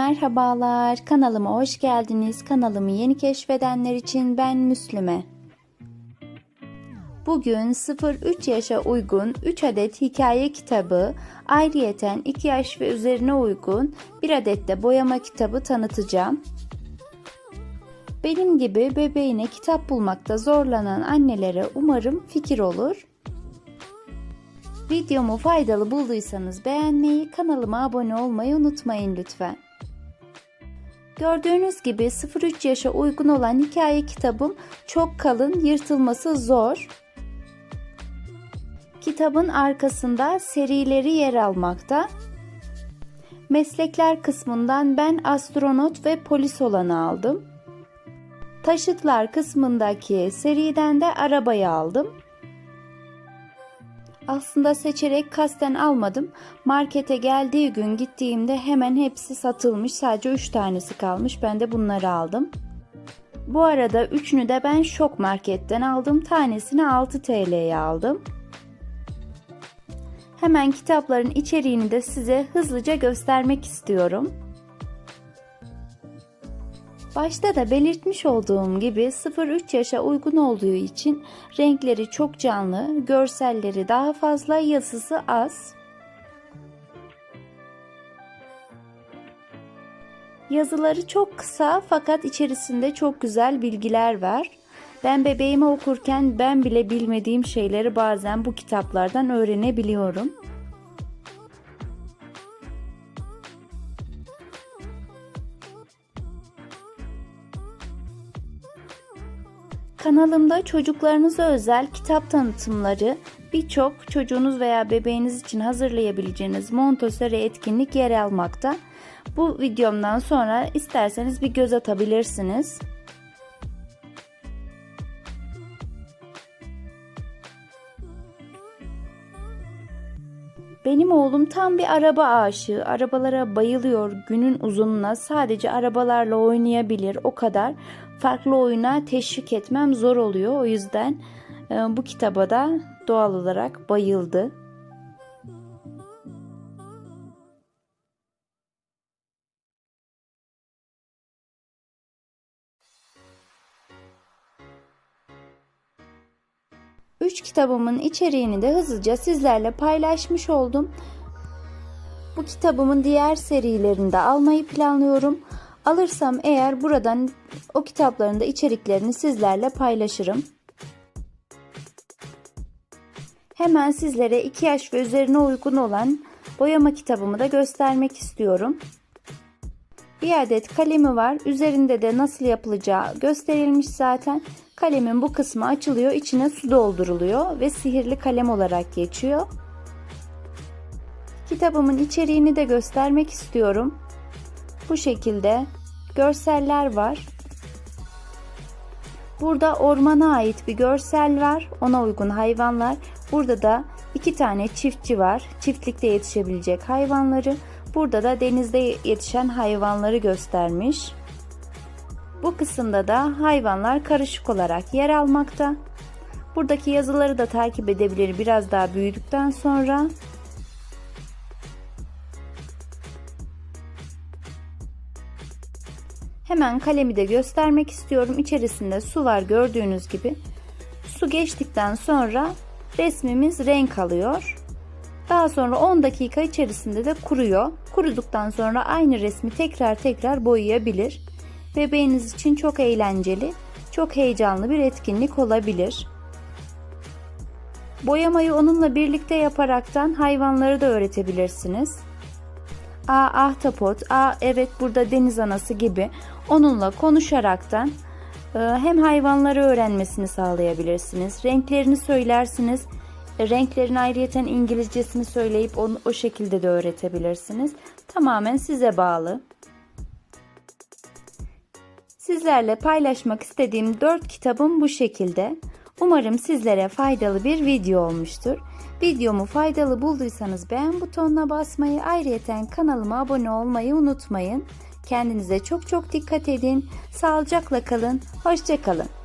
merhabalar. Kanalıma hoş geldiniz. Kanalımı yeni keşfedenler için ben Müslüme. Bugün 0-3 yaşa uygun 3 adet hikaye kitabı, ayrıyeten 2 yaş ve üzerine uygun 1 adet de boyama kitabı tanıtacağım. Benim gibi bebeğine kitap bulmakta zorlanan annelere umarım fikir olur. Videomu faydalı bulduysanız beğenmeyi, kanalıma abone olmayı unutmayın lütfen. Gördüğünüz gibi 0-3 yaşa uygun olan hikaye kitabım çok kalın, yırtılması zor. Kitabın arkasında serileri yer almakta. Meslekler kısmından ben astronot ve polis olanı aldım. Taşıtlar kısmındaki seriden de arabayı aldım. Aslında seçerek kasten almadım. Markete geldiği gün gittiğimde hemen hepsi satılmış. Sadece 3 tanesi kalmış. Ben de bunları aldım. Bu arada üçünü de ben şok marketten aldım. Tanesini 6 TL'ye aldım. Hemen kitapların içeriğini de size hızlıca göstermek istiyorum. Başta da belirtmiş olduğum gibi 0-3 yaşa uygun olduğu için renkleri çok canlı, görselleri daha fazla, yazısı az. Yazıları çok kısa fakat içerisinde çok güzel bilgiler var. Ben bebeğimi okurken ben bile bilmediğim şeyleri bazen bu kitaplardan öğrenebiliyorum. Kanalımda çocuklarınıza özel kitap tanıtımları, birçok çocuğunuz veya bebeğiniz için hazırlayabileceğiniz Montessori etkinlik yer almakta. Bu videomdan sonra isterseniz bir göz atabilirsiniz. Benim oğlum tam bir araba aşığı. Arabalara bayılıyor. Günün uzununa sadece arabalarla oynayabilir. O kadar farklı oyuna teşvik etmem zor oluyor. O yüzden e, bu kitaba da doğal olarak bayıldı. Üç kitabımın içeriğini de hızlıca sizlerle paylaşmış oldum. Bu kitabımın diğer serilerini de almayı planlıyorum. Alırsam eğer buradan o kitapların da içeriklerini sizlerle paylaşırım. Hemen sizlere 2 yaş ve üzerine uygun olan boyama kitabımı da göstermek istiyorum. Bir adet kalemi var. Üzerinde de nasıl yapılacağı gösterilmiş zaten. Kalemin bu kısmı açılıyor, içine su dolduruluyor ve sihirli kalem olarak geçiyor. Kitabımın içeriğini de göstermek istiyorum. Bu şekilde görseller var. Burada ormana ait bir görsel var. Ona uygun hayvanlar. Burada da iki tane çiftçi var. Çiftlikte yetişebilecek hayvanları. Burada da denizde yetişen hayvanları göstermiş. Bu kısımda da hayvanlar karışık olarak yer almakta. Buradaki yazıları da takip edebilir biraz daha büyüdükten sonra. Hemen kalemi de göstermek istiyorum. İçerisinde su var gördüğünüz gibi. Su geçtikten sonra resmimiz renk alıyor. Daha sonra 10 dakika içerisinde de kuruyor. Kuruduktan sonra aynı resmi tekrar tekrar boyayabilir. Bebeğiniz için çok eğlenceli, çok heyecanlı bir etkinlik olabilir. Boyamayı onunla birlikte yaparaktan hayvanları da öğretebilirsiniz. A ahtapot, a evet burada deniz anası gibi onunla konuşaraktan e, hem hayvanları öğrenmesini sağlayabilirsiniz. Renklerini söylersiniz. E, renklerin ayrıyeten İngilizcesini söyleyip onu o şekilde de öğretebilirsiniz. Tamamen size bağlı. Sizlerle paylaşmak istediğim 4 kitabım bu şekilde. Umarım sizlere faydalı bir video olmuştur. Videomu faydalı bulduysanız beğen butonuna basmayı, ayrıyeten kanalıma abone olmayı unutmayın. Kendinize çok çok dikkat edin. Sağlıcakla kalın. Hoşçakalın.